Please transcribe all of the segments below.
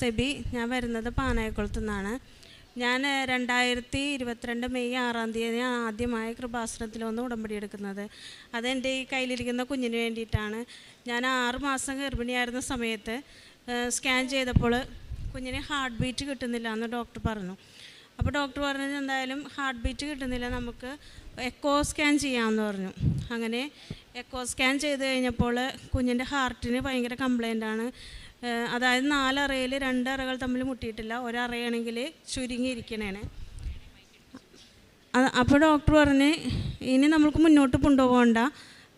സെബി ഞാൻ വരുന്നത് പാനായക്കുളത്തു നിന്നാണ്. ഞാൻ രണ്ടായിരത്തി ഇരുപത്തിരണ്ട് മെയ് ആറാം തീയതി ആദ്യമായി കൃപാസനത്തിൽ വന്ന് ഉടമ്പടി എടുക്കുന്നത്. അതെന്റെ ഈ കയ്യിലിരിക്കുന്ന കുഞ്ഞിന് വേണ്ടിയിട്ടാണ്. ഞാൻ ആറ് മാസം ഗർഭിണിയായിരുന്ന സമയത്ത് സ്കാൻ ചെയ്തപ്പോൾ കുഞ്ഞിന് ഹാർട്ട് ബീറ്റ് കിട്ടുന്നില്ല എന്ന് ഡോക്ടർ പറഞ്ഞു. അപ്പോൾ ഡോക്ടർ പറഞ്ഞത് എന്തായാലും ഹാർട്ട് ബീറ്റ് കിട്ടുന്നില്ല നമുക്ക് എക്കോ സ്കാൻ ചെയ്യാമെന്ന് പറഞ്ഞു. അങ്ങനെ എക്കോ സ്കാൻ ചെയ്ത് കഴിഞ്ഞപ്പോൾ കുഞ്ഞിന്റെ ഹാർട്ടിന് ഭയങ്കര ആണ്. അതായത് നാലറയിൽ രണ്ടറകൾ തമ്മിൽ മുട്ടിയിട്ടില്ല. ഒരറയാണെങ്കിൽ ചുരുങ്ങിയിരിക്കണേണ്. അപ്പോൾ ഡോക്ടർ പറഞ്ഞ് ഇനി നമ്മൾക്ക് മുന്നോട്ട് കൊണ്ടുപോകണ്ട.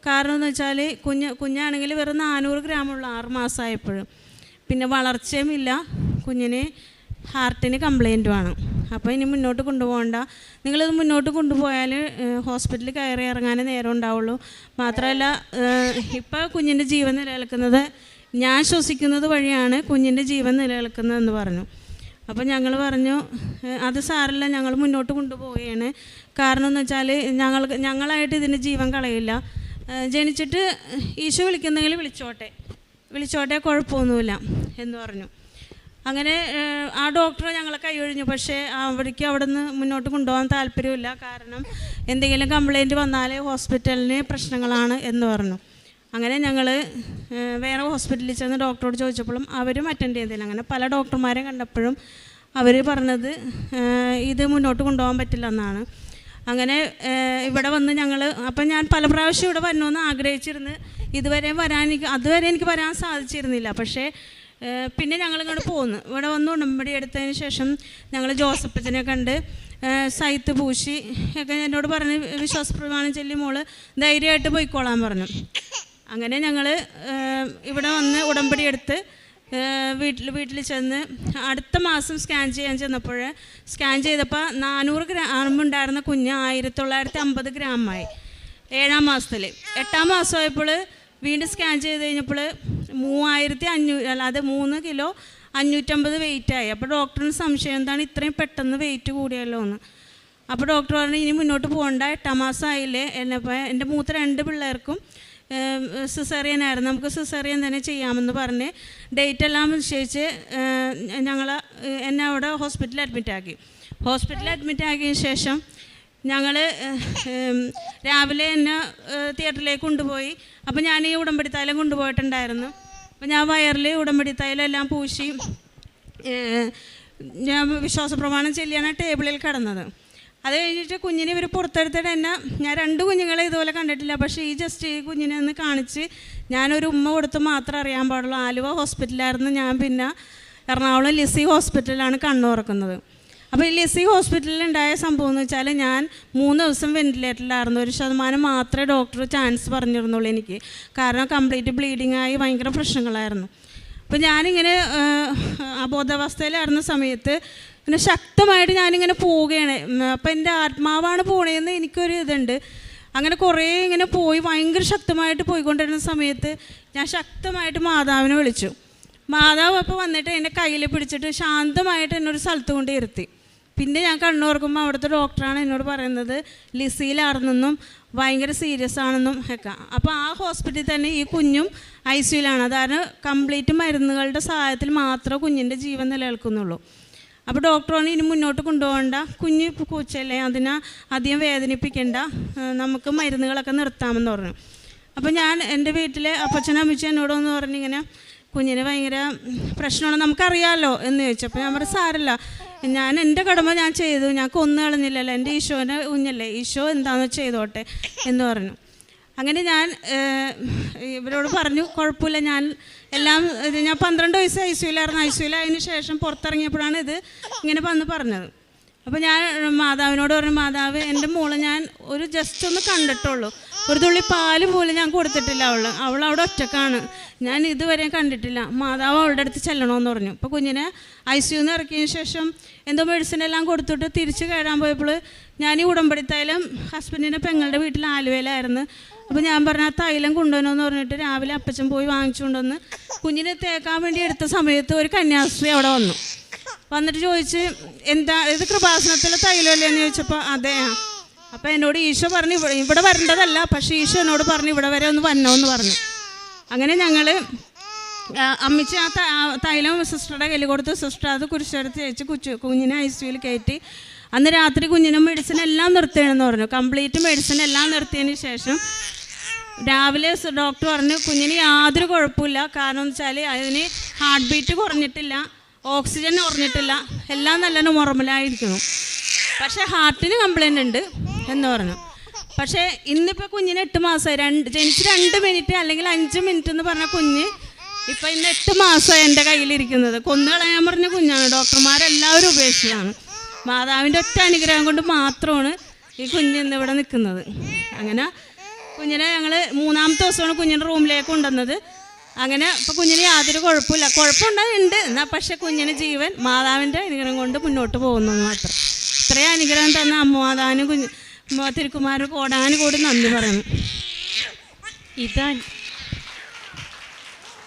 കാരണം എന്ന് വെച്ചാൽ കുഞ്ഞ് കുഞ്ഞാണെങ്കിൽ വെറും നാനൂറ് ഗ്രാമുള്ള ആറ് മാസമായപ്പോഴും പിന്നെ വളർച്ചയുമില്ല കുഞ്ഞിന് ഹാർട്ടിന് കംപ്ലൈന്റുമാണ് അപ്പോൾ ഇനി മുന്നോട്ട് കൊണ്ടുപോകണ്ട. നിങ്ങളിത് മുന്നോട്ട് കൊണ്ടുപോയാൽ ഹോസ്പിറ്റലിൽ കയറി ഇറങ്ങാനേ നേരം ഉണ്ടാവുള്ളൂ. മാത്രമല്ല ഇപ്പോൾ കുഞ്ഞിന്റെ ജീവൻ നിലനിൽക്കുന്നത് ഞാൻ ശ്വസിക്കുന്നത് വഴിയാണ് കുഞ്ഞിന്റെ ജീവൻ നിലനിൽക്കുന്നതെന്ന് പറഞ്ഞു. അപ്പോൾ ഞങ്ങൾ പറഞ്ഞു അത് സാരല്ല ഞങ്ങൾ മുന്നോട്ട് കൊണ്ടുപോവുകയാണ്. കാരണം എന്ന് വെച്ചാൽ ഞങ്ങൾ ഞങ്ങളായിട്ട് ഇതിന് ജീവൻ കളയില്ല. ജനിച്ചിട്ട് ഈശോ വിളിക്കുന്നെങ്കിൽ വിളിച്ചോട്ടെ. വിളിച്ചോട്ടെ കുഴപ്പമൊന്നുമില്ല എന്ന് പറഞ്ഞു. അങ്ങനെ ആ ഡോക്ടർ ഞങ്ങളെ കൈയൊഴിഞ്ഞു പക്ഷേ അവിടേക്ക് അവിടെ നിന്ന് മുന്നോട്ട് കൊണ്ടുപോകാൻ താല്പര്യമില്ല. കാരണം എന്തെങ്കിലും കംപ്ലൈന്റ് വന്നാൽ ഹോസ്പിറ്റലിന് പ്രശ്നങ്ങളാണ് എന്ന് പറഞ്ഞു. അങ്ങനെ ഞങ്ങൾ വേറെ ഹോസ്പിറ്റലിൽ ചെന്ന് ഡോക്ടറോട് ചോദിച്ചപ്പോഴും അവരും അറ്റൻഡ് ചെയ്തില്ല. അങ്ങനെ പല ഡോക്ടർമാരെ കണ്ടപ്പോഴും അവർ പറഞ്ഞത് ഇത് മുന്നോട്ട് കൊണ്ടുപോകാൻ പറ്റില്ല എന്നാണ്. അങ്ങനെ ഇവിടെ വന്ന് ഞങ്ങൾ അപ്പം ഞാൻ പല പ്രാവശ്യം ഇവിടെ വരണമെന്ന് ആഗ്രഹിച്ചിരുന്ന്. ഇതുവരെ വരാൻ എനിക്ക് അതുവരെ എനിക്ക് വരാൻ സാധിച്ചിരുന്നില്ല. പക്ഷേ പിന്നെ ഞങ്ങൾ ഇങ്ങോട്ട് പോന്നു. ഇവിടെ വന്ന് ഉടമ്പടി എടുത്തതിന് ശേഷം ഞങ്ങൾ ജോസഫച്ചനെ കണ്ട് സൈത്ത് പൂശി ഒക്കെ എന്നോട് പറഞ്ഞ് വിശ്വാസപ്രമാണം ചൊല്ലി മോൾ ധൈര്യമായിട്ട് പോയിക്കോളാൻ പറഞ്ഞു. അങ്ങനെ ഞങ്ങൾ ഇവിടെ വന്ന് ഉടമ്പടി എടുത്ത് വീട്ടിൽ വീട്ടിൽ ചെന്ന് അടുത്ത മാസം സ്കാൻ ചെയ്യാൻ ചെന്നപ്പോൾ സ്കാൻ ചെയ്തപ്പോൾ നാനൂറ് ഗ്രാം ഉണ്ടായിരുന്ന കുഞ്ഞ് ആയിരത്തി തൊള്ളായിരത്തി അമ്പത് ഗ്രാമായി ഏഴാം മാസത്തിൽ എട്ടാം മാസമായപ്പോൾ വീണ്ടും സ്കാൻ ചെയ്ത് കഴിഞ്ഞപ്പോൾ മൂവായിരത്തി അഞ്ഞൂറ് അല്ലാതെ മൂന്ന് കിലോ അഞ്ഞൂറ്റമ്പത് വെയിറ്റായി. അപ്പോൾ ഡോക്ടറിന് സംശയം എന്താണ് ഇത്രയും പെട്ടെന്ന് വെയിറ്റ് കൂടിയല്ലോ എന്ന്. അപ്പോൾ ഡോക്ടർ പറഞ്ഞു ഇനി മുന്നോട്ട് പോകണ്ട എട്ടാം മാസം ആയില്ലേ എന്നപ്പോൾ എന്റെ മൂത്ത രണ്ട് പിള്ളേർക്കും സിസേറിയനായിരുന്നു നമുക്ക് സിസേറിയൻ തന്നെ ചെയ്യാമെന്ന് പറഞ്ഞ് ഡേറ്റ് എല്ലാം നിശ്ചയിച്ച് ഞങ്ങൾ എന്നെ അവിടെ ഹോസ്പിറ്റലിൽ അഡ്മിറ്റാക്കി ഹോസ്പിറ്റലിൽ അഡ്മിറ്റാക്കിയ ശേഷം ഞങ്ങൾ രാവിലെ എന്നെ തിയേറ്ററിലേക്ക് കൊണ്ടുപോയി. അപ്പോൾ ഞാൻ ഈ ഉടമ്പടി തൈലം കൊണ്ടുപോയിട്ടുണ്ടായിരുന്നു. അപ്പോൾ ഞാൻ വയറിൽ ഉടമ്പടി തൈലം എല്ലാം പൂശി ഞാൻ വിശ്വാസ പ്രമാണം ചെല്ലിയാണ് ടേബിളിൽ കിടന്നത്. അത് കഴിഞ്ഞിട്ട് കുഞ്ഞിനെ ഇവർ പുറത്തെടുത്തിട്ട് എന്നെ ഞാൻ രണ്ട് കുഞ്ഞുങ്ങളെ ഇതുപോലെ കണ്ടിട്ടില്ല. പക്ഷേ ഈ ജസ്റ്റ് ഈ കുഞ്ഞിനെ ഒന്ന് കാണിച്ച് ഞാനൊരു ഉമ്മ കൊടുത്ത് മാത്രം അറിയാൻ പാടുള്ളൂ. ആലുവ ഹോസ്പിറ്റലായിരുന്നു ഞാൻ പിന്നെ എറണാകുളം ലിസി ഹോസ്പിറ്റലിലാണ് കണ്ണുറക്കുന്നത്. അപ്പോൾ ഈ ലിസി ഹോസ്പിറ്റലിൽ ഉണ്ടായ സംഭവം എന്ന് വെച്ചാൽ ഞാൻ മൂന്ന് ദിവസം വെന്റിലേറ്ററിലായിരുന്നു ഒരു ശതമാനം മാത്രമേ ഡോക്ടർ ചാൻസ് പറഞ്ഞിരുന്നുള്ളൂ എനിക്ക്. കാരണം കംപ്ലീറ്റ് ബ്ലീഡിംഗ് ആയി ഭയങ്കര പ്രശ്നങ്ങളായിരുന്നു. അപ്പോൾ ഞാനിങ്ങനെ അബോധാവസ്ഥയിലായിരുന്ന സമയത്ത് പിന്നെ ശക്തമായിട്ട് ഞാനിങ്ങനെ പോവുകയാണ്. അപ്പം എന്റെ ആത്മാവാണ് പോണേന്ന് എനിക്കൊരു ഇതുണ്ട്. അങ്ങനെ കുറേ ഇങ്ങനെ പോയി ഭയങ്കര ശക്തമായിട്ട് പോയിക്കൊണ്ടിരുന്ന സമയത്ത് ഞാൻ ശക്തമായിട്ട് മാതാവിനെ വിളിച്ചു. മാതാവ് അപ്പോൾ വന്നിട്ട് എന്റെ കയ്യിൽ പിടിച്ചിട്ട് ശാന്തമായിട്ട് എന്നൊരു സ്ഥലത്ത് കൊണ്ട് ഇരുത്തി. പിന്നെ ഞാൻ കണ്ണുറക്കുമ്പോൾ അവിടുത്തെ ഡോക്ടറാണ് എന്നോട് പറയുന്നത് ലിസിയിലാണെന്നും ഭയങ്കര സീരിയസ് ആണെന്നും ഒക്കെ. അപ്പോൾ ആ ഹോസ്പിറ്റലിൽ തന്നെ ഈ കുഞ്ഞും ഐ സിയിലാണ് അതായത് കംപ്ലീറ്റ് മരുന്നുകളുടെ സഹായത്തിൽ മാത്രമേ കുഞ്ഞിന്റെ ജീവൻ നിലനിൽക്കുന്നുള്ളൂ. അപ്പോൾ ഡോക്ടറാണ് ഇനി മുന്നോട്ട് കൊണ്ടുപോകണ്ട. കുഞ്ഞ് പൂച്ചയല്ലേ? അതിനെ അധികം വേദനിപ്പിക്കേണ്ട. നമുക്ക് മരുന്നുകളൊക്കെ നിർത്താമെന്ന് പറഞ്ഞു. അപ്പോൾ ഞാൻ എന്റെ വീട്ടിലെ അപ്പച്ചനും അമ്മച്ചും പറഞ്ഞിങ്ങനെ കുഞ്ഞിന് ഭയങ്കര പ്രശ്നമാണ്. നമുക്കറിയാമല്ലോ എന്ന് ചോദിച്ചപ്പോൾ ഞാൻ പറഞ്ഞു സാരല്ല. ഞാൻ എന്റെ കടമ ഞാൻ ചെയ്തു. ഞാൻ കൊന്നു കളഞ്ഞില്ലല്ലോ. എന്റെ ഈശോനെ കുഞ്ഞല്ലേ. ഈശോ എന്താണെന്ന് ചെയ്തോട്ടെ എന്ന് പറഞ്ഞു. അങ്ങനെ ഞാൻ ഇവരോട് പറഞ്ഞു കുഴപ്പമില്ല. ഞാൻ എല്ലാം ഞാൻ പന്ത്രണ്ട് വയസ്സ് ഐ സിയിലായിരുന്നു ഐ ശേഷം പുറത്തിറങ്ങിയപ്പോഴാണ് ഇത് ഇങ്ങനെ വന്ന് പറഞ്ഞത്. അപ്പോൾ ഞാൻ മാതാവിനോട് പറഞ്ഞു മാതാവ് എന്റെ മോളെ ഞാൻ ഒരു ജസ്റ്റ് ഒന്ന് കണ്ടിട്ടുള്ളൂ. ഒരു തുള്ളി പാൽ പോലും ഞാൻ കൊടുത്തിട്ടില്ല അവൾ അവൾ അവിടെ ഒറ്റക്കാണ്. ഞാൻ ഇതുവരെ കണ്ടിട്ടില്ല. മാതാവ് അവളുടെ അടുത്ത് ചെല്ലണമെന്ന് പറഞ്ഞു. അപ്പോൾ കുഞ്ഞിനെ ഐ സിയുന്ന് ഇറക്കിയതിന് ശേഷം എന്തോ മെഡിസിൻ എല്ലാം കൊടുത്തിട്ട് തിരിച്ച് കയറാൻ പോയപ്പോൾ ഞാൻ ഈ ഉടമ്പടി തൈലം ഹസ്ബൻഡിന്റെ പെങ്ങളുടെ വീട്ടിൽ ആലുവയിലായിരുന്നു. അപ്പോൾ ഞാൻ പറഞ്ഞ ആ തൈലം കൊണ്ടുവരണമെന്ന് പറഞ്ഞിട്ട് രാവിലെ അപ്പച്ചൻ പോയി വാങ്ങിച്ചുകൊണ്ടുവന്ന് കുഞ്ഞിനെ തേക്കാൻ വേണ്ടി എടുത്ത സമയത്ത് ഒരു കന്യാസ്ത്രീ അവിടെ വന്നു. വന്നിട്ട് ചോദിച്ച് എന്താ ഇത് കൃപാസനത്തിലെ തൈലമല്ലേ എന്ന് ചോദിച്ചപ്പോൾ അതെ. അപ്പം എന്നോട് ഈശോ പറഞ്ഞു ഇവിടെ ഇവിടെ വരേണ്ടതല്ല. പക്ഷേ ഈശോ എന്നോട് പറഞ്ഞു ഇവിടെ വരെ ഒന്ന് വന്നോ എന്ന് പറഞ്ഞു. അങ്ങനെ ഞങ്ങൾ അമ്മിച്ച് ആ തൈലം സിസ്റ്ററുടെ കയ്യിൽ കൊടുത്ത് സിസ്റ്റർ അത് കുരിശെടുത്ത് ചേച്ചി കുച്ചു കുഞ്ഞിനെ ഐ സിയുയിൽ കയറ്റി. അന്ന് രാത്രി കുഞ്ഞിന് മെഡിസിൻ എല്ലാം നിർത്തണമെന്ന് പറഞ്ഞു. കംപ്ലീറ്റ് മെഡിസിൻ എല്ലാം നിർത്തിയതിന് ശേഷം രാവിലെ ഡോക്ടർ പറഞ്ഞു കുഞ്ഞിന് യാതൊരു കുഴപ്പമില്ല. കാരണം എന്ന് വെച്ചാൽ അതിന് ഹാർട്ട് ബീറ്റ് കുറഞ്ഞിട്ടില്ല ഓക്സിജൻ കുറഞ്ഞിട്ടില്ല എല്ലാം നല്ല നോർമലായിരിക്കുന്നു പക്ഷേ ഹാർട്ടിന് കംപ്ലൈന്റ് ഉണ്ട് എന്ന് പറഞ്ഞു. പക്ഷേ ഇന്നിപ്പോൾ കുഞ്ഞിന് എട്ട് മാസമായി രണ്ട് ജനിച്ച് രണ്ട് മിനിറ്റ് അല്ലെങ്കിൽ അഞ്ച് മിനിറ്റ് എന്ന് പറഞ്ഞ കുഞ്ഞ് ഇപ്പം ഇന്ന് എട്ട് മാസമായി എന്റെ കയ്യിലിരിക്കുന്നത്. കൊന്നുകളയാൻ പറഞ്ഞ കുഞ്ഞാണ്. ഡോക്ടർമാരെല്ലാവരും ഉപേക്ഷിച്ചതാണ്. മാതാവിന്റെ ഒറ്റ അനുഗ്രഹം കൊണ്ട് മാത്രമാണ് ഈ കുഞ്ഞ് ഇന്ന് ഇവിടെ നിൽക്കുന്നത്. അങ്ങനെ കുഞ്ഞിനെ ഞങ്ങൾ മൂന്നാമത്തെ ദിവസമാണ് കുഞ്ഞിന്റെ റൂമിലേക്ക് കൊണ്ടുവന്നത്. അങ്ങനെ ഇപ്പോൾ കുഞ്ഞിന് യാതൊരു കുഴപ്പമില്ല. കുഴപ്പമുണ്ടായിട്ടുണ്ട് എന്നാൽ പക്ഷേ കുഞ്ഞിന് ജീവൻ മാതാവിന്റെ അനുഗ്രഹം കൊണ്ട് മുന്നോട്ട് പോകുന്നു മാത്രം. ഇത്രയും അനുഗ്രഹം തന്നെ അമ്മ മാതാവിനും കുഞ്ഞ് മ- തിരുക്കുമാരും കോടാനും കൂടി നന്ദി പറയണം. ഇതാ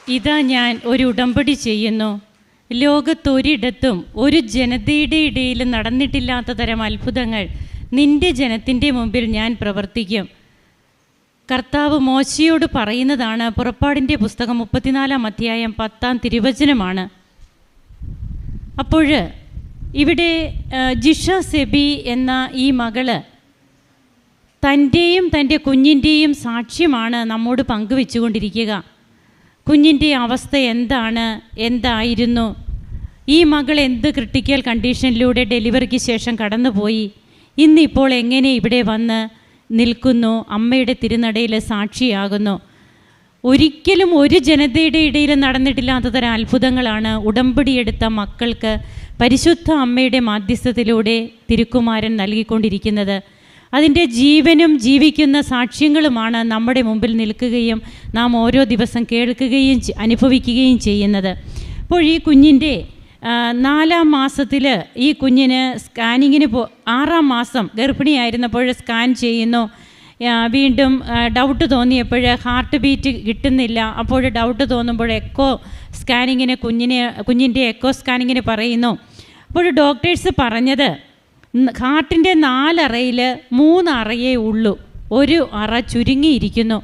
ഇതാ ഞാൻ ഒരു ഉടമ്പടി ചെയ്യുന്നു. ലോകത്തൊരിടത്തും ഒരു ജനതയുടെ ഇടയിൽ നടന്നിട്ടില്ലാത്ത തരം അത്ഭുതങ്ങൾ നിന്റെ ജനത്തിന്റെ മുമ്പിൽ ഞാൻ പ്രവർത്തിക്കും. കർത്താവ് മോശയോട് പറയുന്നതാണ് പുറപ്പാടിന്റെ പുസ്തകം മുപ്പത്തിനാലാം അധ്യായം പത്താം തിരുവചനമാണ്. അപ്പോൾ ഇവിടെ ജിഷ സെബി എന്ന ഈ മകൾ തന്റെയും തന്റെ കുഞ്ഞിന്റെയും സാക്ഷ്യമാണ് നമ്മോട് പങ്കുവെച്ചുകൊണ്ടിരിക്കുക. കുഞ്ഞിന്റെ അവസ്ഥ എന്താണ്? എന്തായിരുന്നു? ഈ മകൾ എന്ത് ക്രിട്ടിക്കൽ കണ്ടീഷനിലൂടെ ഡെലിവറിക്ക് ശേഷം കടന്നുപോയി? ഇന്നിപ്പോൾ എങ്ങനെ ഇവിടെ വന്ന് നിൽക്കുന്നു? അമ്മയുടെ തിരുനടയിൽ സാക്ഷിയാകുന്നു. ഒരിക്കലും ഒരു ജനതയുടെ ഇടയിൽ നടന്നിട്ടില്ലാത്ത തരം അത്ഭുതങ്ങളാണ് ഉടമ്പടിയെടുത്ത മക്കൾക്ക് പരിശുദ്ധ അമ്മയുടെ മാധ്യസ്ഥത്തിലൂടെ തിരുക്കുമാരൻ നൽകിക്കൊണ്ടിരിക്കുന്നത്. അതിന്റെ ജീവനും ജീവിക്കുന്ന സാക്ഷ്യങ്ങളുമാണ് നമ്മുടെ മുമ്പിൽ നിൽക്കുകയും നാം ഓരോ ദിവസം കേൾക്കുകയും അനുഭവിക്കുകയും ചെയ്യുന്നത്. അപ്പോൾ ഈ കുഞ്ഞിന്റെ നാലാം മാസത്തിൽ ഈ കുഞ്ഞിന് സ്കാനിങ്ങിന് പോ ആറാം മാസം ഗർഭിണിയായിരുന്നപ്പോൾ സ്കാൻ ചെയ്യുന്നു. വീണ്ടും ഡൗട്ട് തോന്നിയപ്പോൾ ഹാർട്ട് ബീറ്റ് കിട്ടുന്നില്ല. അപ്പോൾ ഡൗട്ട് തോന്നുമ്പോൾ എക്കോ സ്കാനിങ്ങിന് കുഞ്ഞിനെ കുഞ്ഞിന്റെ എക്കോ സ്കാനിങ്ങിന് പറയുന്നു. അപ്പോൾ ഡോക്ടേഴ്സ് പറഞ്ഞത് ഹാർട്ടിന്റെ നാലറയിൽ മൂന്ന് അറയേ ഉള്ളൂ. ഒരു അറ ചുരുങ്ങിയിരിക്കുന്നു.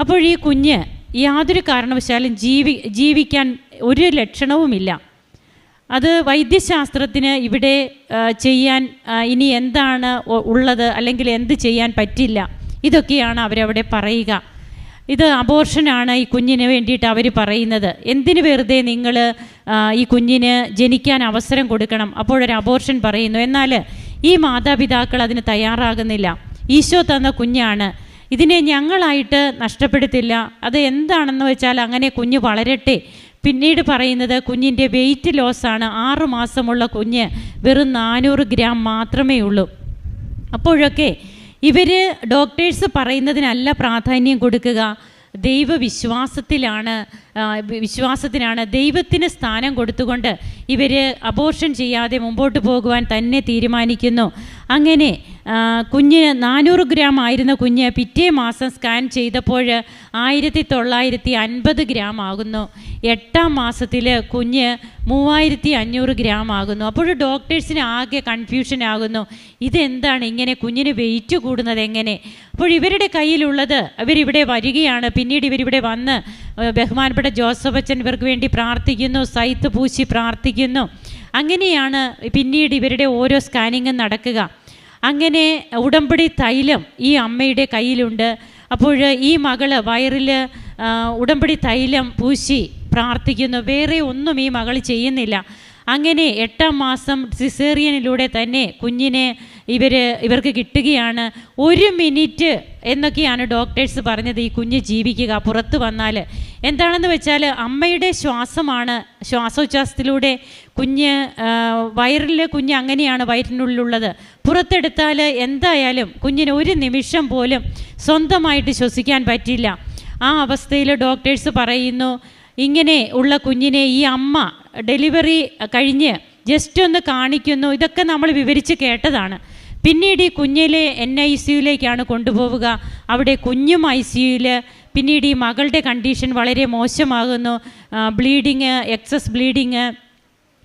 അപ്പോൾ ഈ കുഞ്ഞ് യാതൊരു കാരണവശാലും ജീവി ജീവിക്കാൻ ഒരു ലക്ഷണവുമില്ല. അത് വൈദ്യശാസ്ത്രത്തിന് ഇവിടെ ചെയ്യാൻ ഇനി എന്താണ് ഉള്ളത് അല്ലെങ്കിൽ എന്ത് ചെയ്യാൻ പറ്റില്ല. ഇതൊക്കെയാണ് അവരവിടെ പറയുക. ഇത് അബോർഷനാണ് ഈ കുഞ്ഞിന് വേണ്ടിയിട്ട് അവർ പറയുന്നത്. എന്തിനു വെറുതെ നിങ്ങൾ ഈ കുഞ്ഞിന് ജനിക്കാൻ അവസരം കൊടുക്കണം? അപ്പോഴൊരു അബോർഷൻ പറയുന്നു. എന്നാൽ ഈ മാതാപിതാക്കൾ അതിന് തയ്യാറാകുന്നില്ല. ഈശോ തന്ന കുഞ്ഞാണ്. ഇതിനെ ഞങ്ങളായിട്ട് നഷ്ടപ്പെടുത്തില്ല. അത് എന്താണെന്ന് വെച്ചാൽ അങ്ങനെ കുഞ്ഞ് വളരട്ടെ. പിന്നീട് പറയുന്നത് കുഞ്ഞിന്റെ വെയിറ്റ് ലോസാണ് ആറു മാസമുള്ള കുഞ്ഞ് വെറും നാനൂറ് ഗ്രാം മാത്രമേ ഉള്ളൂ. അപ്പോഴൊക്കെ ഇവർ ഡോക്ടേഴ്സ് പറയുന്നതിനല്ല പ്രാധാന്യം കൊടുക്കുക. ദൈവവിശ്വാസത്തിലാണ് വിശ്വാസത്തിനാണ് ദൈവത്തിന് സ്ഥാനം കൊടുത്തുകൊണ്ട് ഇവർ അബോർഷൻ ചെയ്യാതെ മുമ്പോട്ട് പോകുവാൻ തന്നെ തീരുമാനിക്കുന്നു. അങ്ങനെ കുഞ്ഞിന് നാനൂറ് ഗ്രാം ആയിരുന്ന കുഞ്ഞ് പിറ്റേ മാസം സ്കാൻ ചെയ്തപ്പോൾ ആയിരത്തി തൊള്ളായിരത്തി അൻപത് ഗ്രാം ആകുന്നു. എട്ടാം മാസത്തിൽ കുഞ്ഞ് മൂവായിരത്തി അഞ്ഞൂറ് ഗ്രാം ആകുന്നു. അപ്പോൾ ഡോക്ടേഴ്സിന് ആകെ കൺഫ്യൂഷൻ ആകുന്നു. ഇതെന്താണ് ഇങ്ങനെ കുഞ്ഞിന് വെയിറ്റ് കൂടുന്നത് എങ്ങനെ? അപ്പോൾ ഇവരുടെ കയ്യിലുള്ളത് ഇവരിവിടെ വരികയാണ്. പിന്നീട് ഇവരിവിടെ വന്ന് ബഹുമാനപ്പെട്ട ജോസഫ് അച്ഛൻ ഇവർക്ക് വേണ്ടി പ്രാർത്ഥിക്കുന്നു സൈത്ത് പൂശി പ്രാർത്ഥിക്കുന്നു. അങ്ങനെയാണ് പിന്നീട് ഇവരുടെ ഓരോ സ്കാനിങ്ങും നടക്കുക. അങ്ങനെ ഉടമ്പടി തൈലം ഈ അമ്മയുടെ കയ്യിലുണ്ട്. അപ്പോൾ ഈ മകൾ വയറിൽ ഉടമ്പടി തൈലം പൂശി പ്രാർത്ഥിക്കുന്നു. വേറെ ഒന്നും ഈ മകൾ ചെയ്യുന്നില്ല. അങ്ങനെ എട്ടാം മാസം സിസേറിയനിലൂടെ തന്നെ കുഞ്ഞിനെ ഇവർ ഇവർക്ക് കിട്ടുകയാണ് ഒരു മിനിറ്റ് എന്നൊക്കെയാണ് ഡോക്ടേഴ്സ് പറഞ്ഞത് ഈ കുഞ്ഞ് ജീവിക്കുക പുറത്ത് വന്നാൽ എന്താണെന്ന് വെച്ചാൽ അമ്മയുടെ ശ്വാസമാണ് ശ്വാസോച്ഛ്വാസത്തിലൂടെ കുഞ്ഞ് വയറിൽ കുഞ്ഞ് അങ്ങനെയാണ് വയറ്റിനുള്ളിലുള്ളത്. പുറത്തെടുത്താൽ എന്തായാലും കുഞ്ഞിന് ഒരു നിമിഷം പോലും സ്വന്തമായിട്ട് ശ്വസിക്കാൻ പറ്റില്ല. ആ അവസ്ഥയിൽ ഡോക്ടേഴ്സ് പറയുന്നു ഇങ്ങനെ ഉള്ള കുഞ്ഞിനെ ഈ അമ്മ ഡെലിവറി കഴിഞ്ഞ് ജസ്റ്റ് ഒന്ന് കാണിക്കുന്നു. ഇതൊക്കെ നമ്മൾ വിവരിച്ച് കേട്ടതാണ്. പിന്നീട് ഈ കുഞ്ഞിലെ എൻ ഐ സിയുലേക്കാണ് കൊണ്ടുപോവുക. അവിടെ കുഞ്ഞും ഐ സിയുയിൽ പിന്നീട് ഈ മകളുടെ കണ്ടീഷൻ വളരെ മോശമാകുന്നു. Bleeding excess bleeding.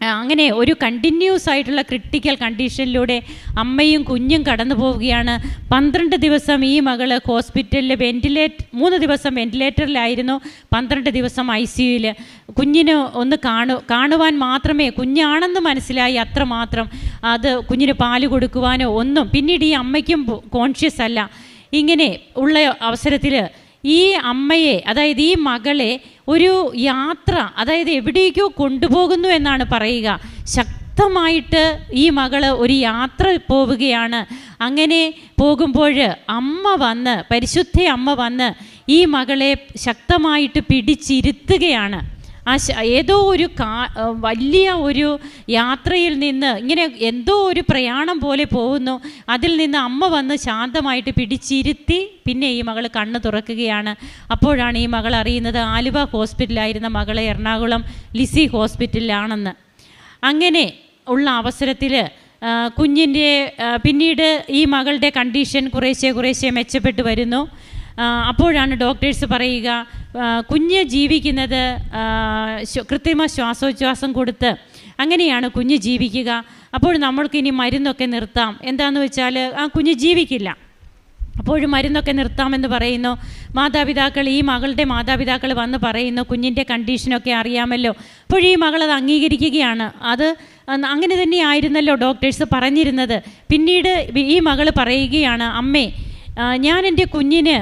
അങ്ങനെ ഒരു കണ്ടിന്യൂസ് ആയിട്ടുള്ള ക്രിട്ടിക്കൽ കണ്ടീഷനിലൂടെ അമ്മയും കുഞ്ഞും കടന്നു പോവുകയാണ്. പന്ത്രണ്ട് ദിവസം ഈ മകൾ ഹോസ്പിറ്റലിൽ വെന്റിലേറ്റ് മൂന്ന് ദിവസം വെന്റിലേറ്ററിലായിരുന്നു പന്ത്രണ്ട് ദിവസം ഐ സിയുയിൽ കുഞ്ഞിന് ഒന്ന് കാണു കാണുവാൻ മാത്രമേ കുഞ്ഞാണെന്ന് മനസ്സിലായി അത്രമാത്രം. അത് കുഞ്ഞിന് പാൽ കൊടുക്കുവാനോ ഒന്നും. പിന്നീട് ഈ അമ്മയ്ക്കും കോൺഷ്യസ് അല്ല. ഇങ്ങനെ ഉള്ള അവസരത്തിൽ ഈ അമ്മയെ അതായത് ഈ മകളെ ഒരു യാത്ര അതായത് എവിടേക്കോ കൊണ്ടുപോകുന്നു എന്നാണ് പറയുക. ശക്തമായിട്ട് ഈ മകൾ ഒരു യാത്ര പോവുകയാണ്. അങ്ങനെ പോകുമ്പോൾ അമ്മ വന്ന് പരിശുദ്ധ അമ്മ വന്ന് ഈ മകളെ ശക്തമായിട്ട് പിടിച്ചിരുത്തുകയാണ്. ആ ഏതോ ഒരു കാ വലിയ ഒരു യാത്രയിൽ നിന്ന് ഇങ്ങനെ എന്തോ ഒരു പ്രയാണം പോലെ പോകുന്നു. അതിൽ നിന്ന് അമ്മ വന്ന് ശാന്തമായിട്ട് പിടിച്ചിരുത്തി പിന്നെ ഈ മകൾ കണ്ണ് തുറക്കുകയാണ്. അപ്പോഴാണ് ഈ മകൾ അറിയുന്നത് ആലുവ ഹോസ്പിറ്റലായിരുന്ന മകളെ എറണാകുളം ലിസി ഹോസ്പിറ്റലിലാണെന്ന്. അങ്ങനെ ഉള്ള അവസരത്തിൽ കുഞ്ഞിന്റെ പിന്നീട് ഈ മകളുടെ കണ്ടീഷൻ കുറേശ്ശെ കുറേശ്ശെ മെച്ചപ്പെട്ട് വരുന്നു. അപ്പോഴാണ് ഡോക്ടേഴ്സ് പറയുക കുഞ്ഞ് ജീവിക്കുന്നത് കൃത്രിമ ശ്വാസോച്ഛ്വാസം കൊടുത്ത് അങ്ങനെയാണ് കുഞ്ഞ് ജീവിക്കുക. അപ്പോൾ നമ്മൾക്ക് ഇനി മരുന്നൊക്കെ നിർത്താം. എന്താണെന്ന് വെച്ചാൽ ആ കുഞ്ഞ് ജീവിക്കില്ല. അപ്പോഴും മരുന്നൊക്കെ നിർത്താമെന്ന് പറയുന്നു. മാതാപിതാക്കൾ ഈ മകളുടെ മാതാപിതാക്കൾ വന്ന് പറയുന്നു കുഞ്ഞിന്റെ കണ്ടീഷനൊക്കെ അറിയാമല്ലോ. അപ്പോൾ ഈ മകൾ അത് അംഗീകരിക്കുകയാണ്. അത് അങ്ങനെ തന്നെയായിരുന്നല്ലോ ഡോക്ടേഴ്സ് പറഞ്ഞിരുന്നത്. പിന്നീട് ഈ മകൾ പറയുകയാണ് അമ്മേ ഞാൻ എന്റെ കുഞ്ഞിന്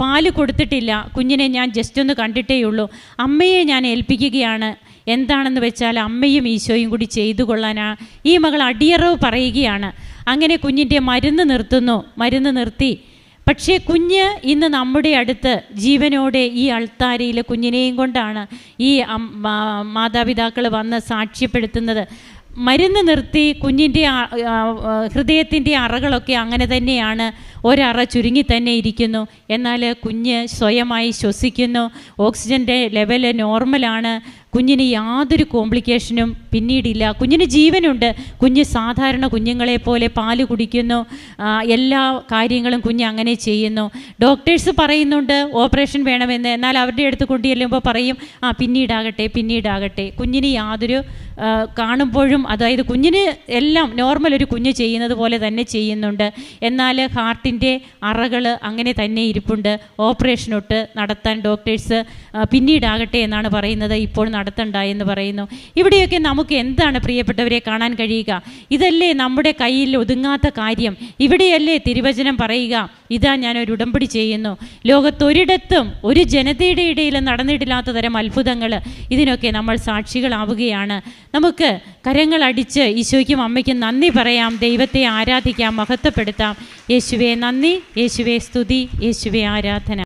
പാൽ കൊടുത്തിട്ടില്ല. കുഞ്ഞിനെ ഞാൻ ജസ്റ്റ് ഒന്ന് കണ്ടിട്ടേ ഉള്ളൂ. അമ്മയെ ഞാൻ ഏൽപ്പിക്കുകയാണ്. എന്താണെന്ന് വെച്ചാൽ അമ്മയും ഈശോയും കൂടി ചെയ്തു കൊള്ളാനാ. ഈ മകൾ അടിയറവ് പറയുകയാണ്. അങ്ങനെ കുഞ്ഞിന്റെ മരുന്ന് നിർത്തുന്നു. മരുന്ന് നിർത്തി. പക്ഷേ കുഞ്ഞ് ഇന്ന് നമ്മുടെ അടുത്ത് ജീവനോടെ ഈ അൾത്താരയിൽ കുഞ്ഞിനെയും കൊണ്ടാണ് ഈ മാതാപിതാക്കൾ വന്ന് സാക്ഷ്യപ്പെടുത്തുന്നത്. മരുന്ന് നിർത്തി കുഞ്ഞിന്റെ ഹൃദയത്തിന്റെ അറകളൊക്കെ അങ്ങനെ തന്നെയാണ് ഒരറ ചുരുങ്ങി തന്നെ ഇരിക്കുന്നു. എന്നാൽ കുഞ്ഞ് സ്വയമായി ശ്വസിക്കുന്നു. ഓക്സിജന്റെ ലെവൽ നോർമലാണ്. കുഞ്ഞിന് യാതൊരു കോംപ്ലിക്കേഷനും പിന്നീടില്ല. കുഞ്ഞിന് ജീവനുണ്ട്. കുഞ്ഞ് സാധാരണ കുഞ്ഞുങ്ങളെ പോലെ പാൽ കുടിക്കുന്നു. എല്ലാ കാര്യങ്ങളും കുഞ്ഞ് അങ്ങനെ ചെയ്യുന്നു. ഡോക്ടേഴ്സ് പറയുന്നുണ്ട് ഓപ്പറേഷൻ വേണമെന്ന്. എന്നാൽ അവരുടെ അടുത്ത് കൊണ്ടു ചെല്ലുമ്പോൾ പറയും ആ പിന്നീടാകട്ടെ പിന്നീടാകട്ടെ. കുഞ്ഞിന് യാതൊരു കാണുമ്പോഴും അതായത് കുഞ്ഞിന് എല്ലാം നോർമൽ ഒരു കുഞ്ഞ് ചെയ്യുന്നത് പോലെ തന്നെ ചെയ്യുന്നുണ്ട്. എന്നാൽ ഹാർട്ടിന്റെ അറകൾ അങ്ങനെ തന്നെ ഇരിപ്പുണ്ട്. ഓപ്പറേഷനൊട്ട് നടത്താൻ ഡോക്ടേഴ്സ് പിന്നീടാകട്ടെ എന്നാണ് പറയുന്നത്. ഇപ്പോൾ നടത്തണ്ട എന്ന് പറയുന്നു. ഇവിടെയൊക്കെ നമുക്ക് എന്താണ് പ്രിയപ്പെട്ടവരെ കാണാൻ കഴിയുക? ഇതല്ലേ നമ്മുടെ കയ്യിൽ ഒതുങ്ങാത്ത കാര്യം. ഇവിടെയല്ലേ തിരുവചനം പറയുക. ഇതാ ഞാൻ ഒരു ഉടമ്പടി ചെയ്യുന്നു. ലോകത്തൊരിടത്തും ഒരു ജനതയുടെ ഇടയിൽ നടന്നിട്ടില്ലാത്ത തരം അത്ഭുതങ്ങൾ ഇതിനൊക്കെ നമ്മൾ സാക്ഷികളാവുകയാണ്. നമുക്ക് കരങ്ങളടിച്ച് ഈശോയ്ക്കും അമ്മയ്ക്കും നന്ദി പറയാം. ദൈവത്തെ ആരാധിക്കാം മഹത്വപ്പെടുത്താം. യേശുവെ നന്ദി. യേശുവെ സ്തുതി. യേശുവെ ആരാധന.